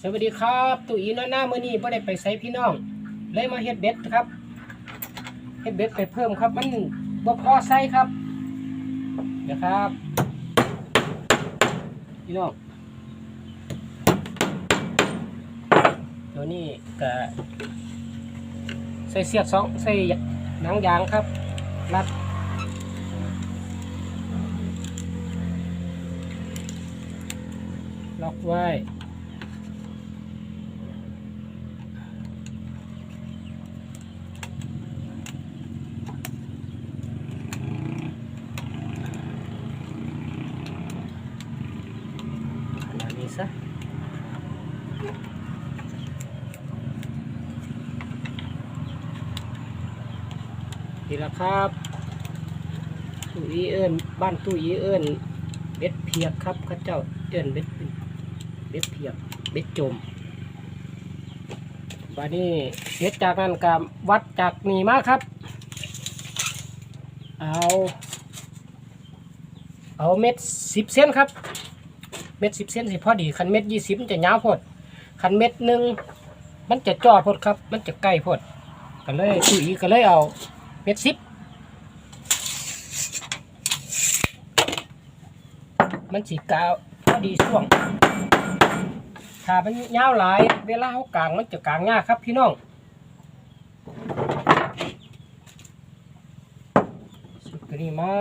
สวัสดีครับตู่อีน้อยหน้ามือนี้บ่ได้ไปใส่พี่น้อง เลยมาเฮ็ดเบ็ดครับเฮ็ดเบ็ดไปเพิ่มครับ มันบ่พอใส่ครับเดี๋ยวครับพี่น้องตัวนี้ก็ใส่เสียกสองใส่หนังยางครับรัดล็อกไว้ ขนาดนี้ซะ นี่ละครับตู้อีเอิญบ้านตู้อีเอิญเบ็ดเพียกครับข้าเจ้าเอิญเบ็ดเบ็ดเพียกเบ็ดจมบานี้เฮ็ดจากนั้นกับวัดจากนี่มาครับ เอาเอาเม็ดสิบเซนครับ เม็ดสิบเซนสิพอดีคันเม็ดยี่สิบจะยาวพดคันเม็ดหนึ่งมันจะจ่อพดครับ มันจะใกล้พดก็เลยตุ้ยก็เลยเอา เม็ดสิบมันสีกาวพอดีช่วงถ้ามันยาวหลาย เวลาเขากลางมันจะกลางยากครับพี่น้องสุดตัวนี้มา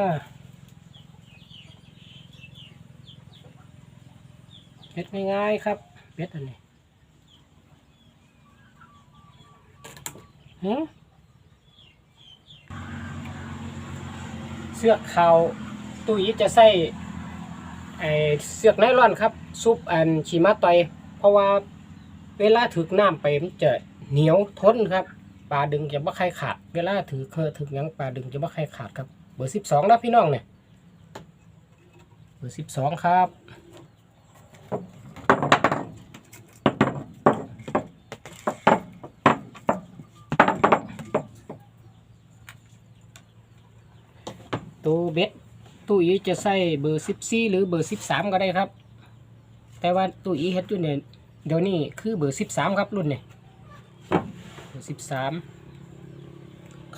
เบ็ดง่ายๆครับเบ็ดอันนี้หืม เสื้อขาวตู้ยจะใส่ไอเสื้อไนล่อนครับ ซุปอันชีมาตอย เพราะว่าเวลาถือน้ำไปมันจะเหนียวทนครับปลาดึงจะไม่ใครขาด เวลาถือเคอถึกหยังปลาดึงจะไม่ใครขาดครับ เบอร์สิบสองนะพี่น้องเนี่ย เบอร์สิบสองครับ ตัวเบ็ด ตู้อีจะใส่เบอร์สิบสี่หรือเบอร์สิบสามก็ได้ครับ แต่ว่าตู้อีเฮ็ดอยู่เนี่ยเดี๋ยวนี้คือเบอร์สิบสามครับรุ่นเนี่ยเบอร์สิบสาม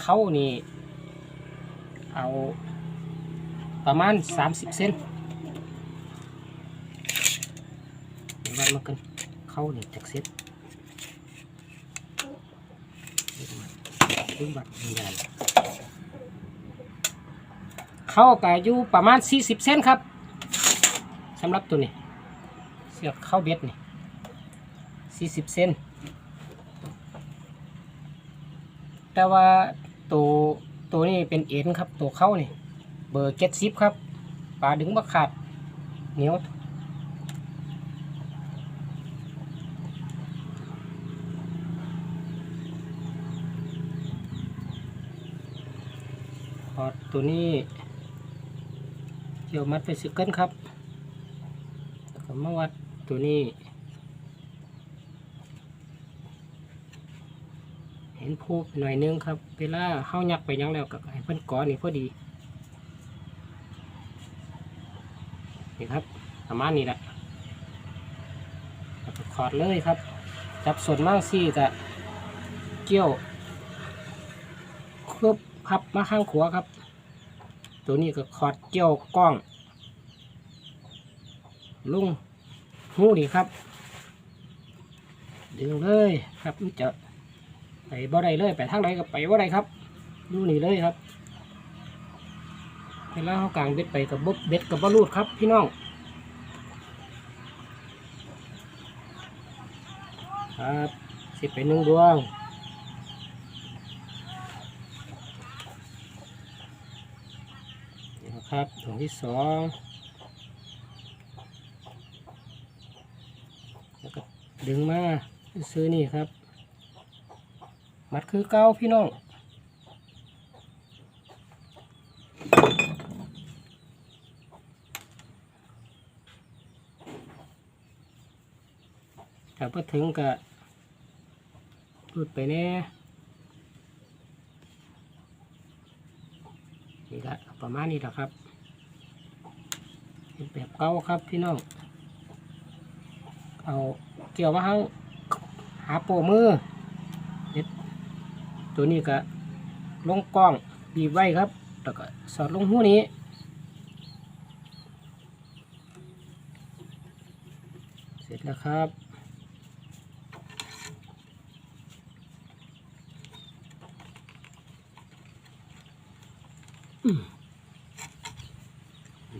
เข้านี่เอาประมาณสามสิบเซนเดี๋ยววัดมากันเข้านี่จากเซนดูบัตรยืนยัน เข้ากับอยู่ประมาณ 40เซนครับสำหรับตัวนี้ เสือกเข้าเบ็ดนี่ 40เซนแต่ว่าตัวตัวนี้เป็นเอ็นครับตัวเข้านี่ เบอร์เจ็ดสิบครับปลาดึงบักขาดเหนียวพอตัวนี้ เกี่ยวมัดไปสิเกิลครับแล้วมาวัดตัวนี้ เห็นพูไปหน่อยนึงครับเวลาเข้ายักไปยังแล้วก็ให้เพิ่นก้อนนี่พอดีนี่ครับประมาณนี้แหละขอดเลยครับ จับส่วนมากซี่กะเกี่ยวคืบพับมาข้างขวาครับ ตัวนี้ก็ขอดเกี่ยวกล้อง ลุงหูดีครับ ดึงเลยครับมันจะไปบ่ได้เลยไปทางใดก็ไปบ่ได้ครับดูนี่เลยครับเวลาเขากลางเบ็ดไปกับบบเบ็ดกับบรูดครับพี่น้องครับสิบไปหนึ่งดวง นี่นะ ครับถุงที่สองแล้วก็ดึงมาซื้อนี่ครับ มัดคือเก้าพี่น้องถ้าพอถึงก็พูดไปแน่นี่ละ ประมาณนี้แหละครับเป็นแบบเก่าครับพี่น้อง เอาเกี่ยวมาทั้งหาโปมือเด็ดตัวนี้ก็ลงกล้องบีบไว้ครับแล้วก็สอดลงหูนี้เสร็จแล้วครับอืม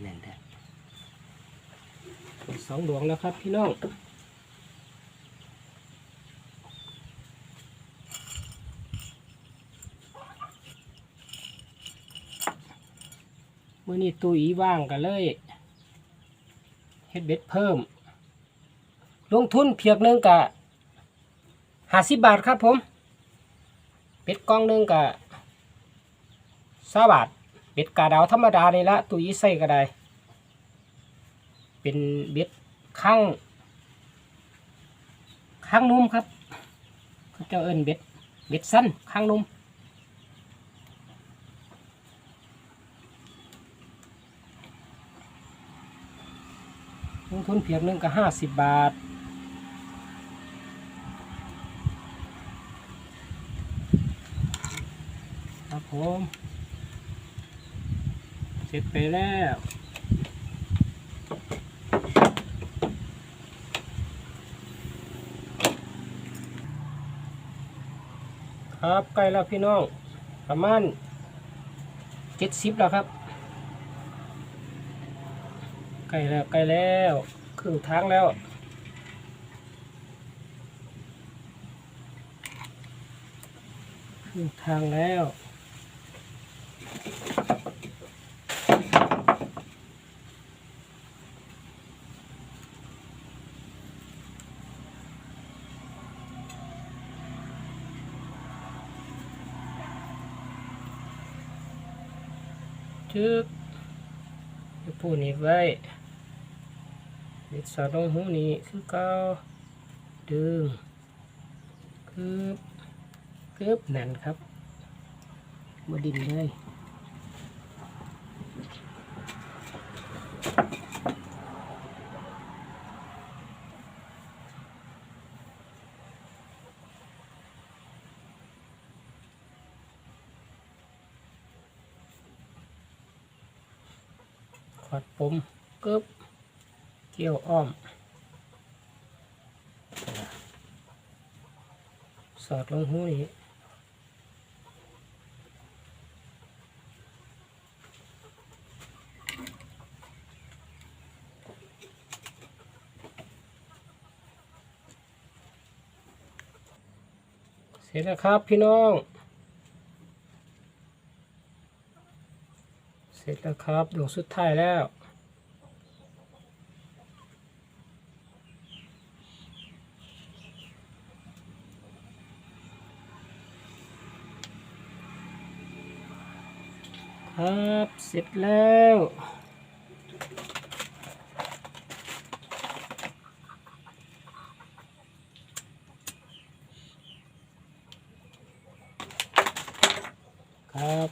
แน่นแท้ สองดวงแล้วครับพี่น้องมื่อนี้ตุยว่างกันเลยเฮ็ดเบ็ดเพิ่ม ลงทุนเพียกหนึงกะห้าสิบบาทครับผม เป็ดกล่องหนึงกะสาบาทเป็ดกาดาวธรรมดานี่ละตุยใส่ก็ได้ เป็นเบ็ดข้างข้างนุ่มครับเขาจ้าเอิ้นเบ็ดเบ็ดสั้นข้างนุ่มลงทุนเพียงหนึ่งก็ห้าสิบบาทครับผม เสร็จไปแล้ว ครับใกล้แล้วพี่น้อง ประมาณเจ็ดสิบแล้วครับใกล้แล้วใกล้แล้วครึ่งทางแล้วครึ่งทางแล้วึกจะพูดนี้ไว้เด็ดสอดลงหูนี้คือเก้าดึงคืบคืบนั่นครับมาดินเลย ขอดปุ่มกึบเกี่ยวอ้อม สอดลงหูนี้เสร็จแล้วครับพี่น้อง เส ร็จแล้วครับดวงสุดท้ายแล้ว ครับ เสร็จแล้ว ครับ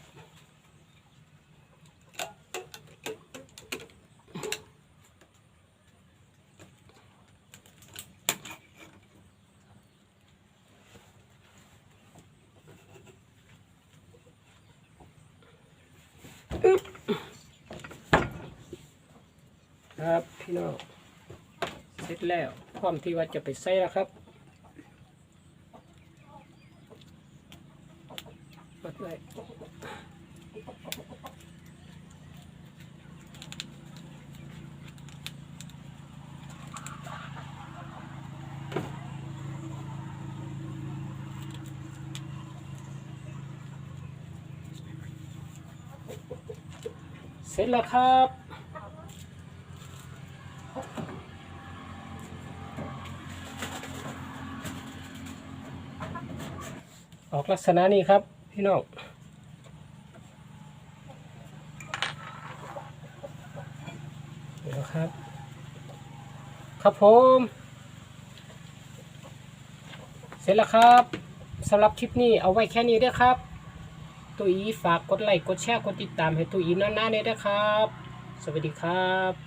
ครับพี่น้องเสร็จแล้วพร้อมที่ว่าจะไปใส่แล้วครับปัดไว้ สร็จแล้วครับออกลักษณะนี้ครับ พี่น้องเดี๋ยวครับ ครับผม เสร็จแล้วครับสำหรับคลิปนี้เอาไว้แค่นี้เด้อครับ ตัวอีฝากกดไลค์กดแชร์กดติดตามให้ตัวอีนานๆเลยนะครับ สวัสดีครับ